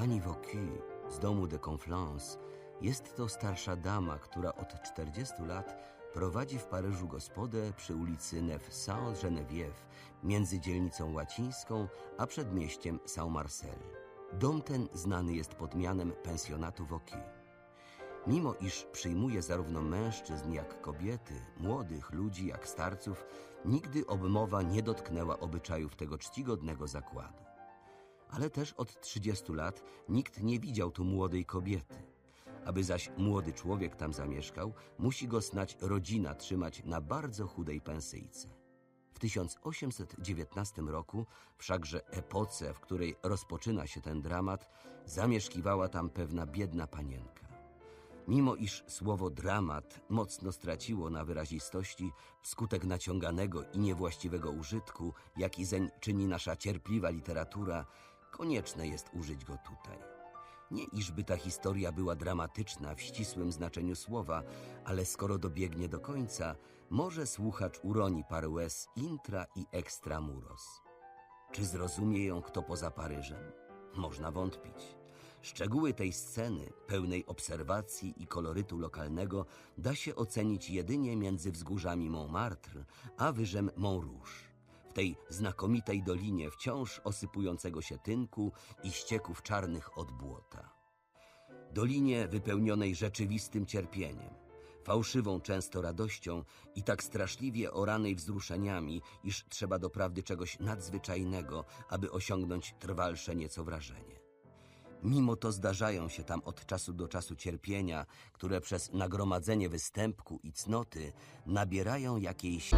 Pani Wocu z domu de Conflans jest to starsza dama, która od 40 lat prowadzi w Paryżu gospodę przy ulicy Neuf Saint-Geneviève między dzielnicą łacińską a przedmieściem Saint-Marcel. Dom ten znany jest pod mianem pensjonatu Wocu. Mimo iż przyjmuje zarówno mężczyzn jak kobiety, młodych ludzi jak starców, nigdy obmowa nie dotknęła obyczajów tego czcigodnego zakładu. Ale też od 30 lat nikt nie widział tu młodej kobiety. Aby zaś młody człowiek tam zamieszkał, musi go snać rodzina trzymać na bardzo chudej pensyjce. W 1819 roku, wszakże epoce, w której rozpoczyna się ten dramat, zamieszkiwała tam pewna biedna panienka. Mimo iż słowo dramat mocno straciło na wyrazistości wskutek naciąganego i niewłaściwego użytku, jaki zeń czyni nasza cierpliwa literatura, konieczne jest użyć go tutaj. Nie iżby ta historia była dramatyczna w ścisłym znaczeniu słowa, ale skoro dobiegnie do końca, może słuchacz uroni parę łez intra i extra muros. Czy zrozumie ją kto poza Paryżem? Można wątpić. Szczegóły tej sceny, pełnej obserwacji i kolorytu lokalnego, da się ocenić jedynie między wzgórzami Montmartre a wyżem Montrouge. W tej znakomitej dolinie wciąż osypującego się tynku i ścieków czarnych od błota. Dolinie wypełnionej rzeczywistym cierpieniem, fałszywą często radością i tak straszliwie oranej wzruszeniami, iż trzeba doprawdy czegoś nadzwyczajnego, aby osiągnąć trwalsze nieco wrażenie. Mimo to zdarzają się tam od czasu do czasu cierpienia, które przez nagromadzenie występku i cnoty nabierają jakiejś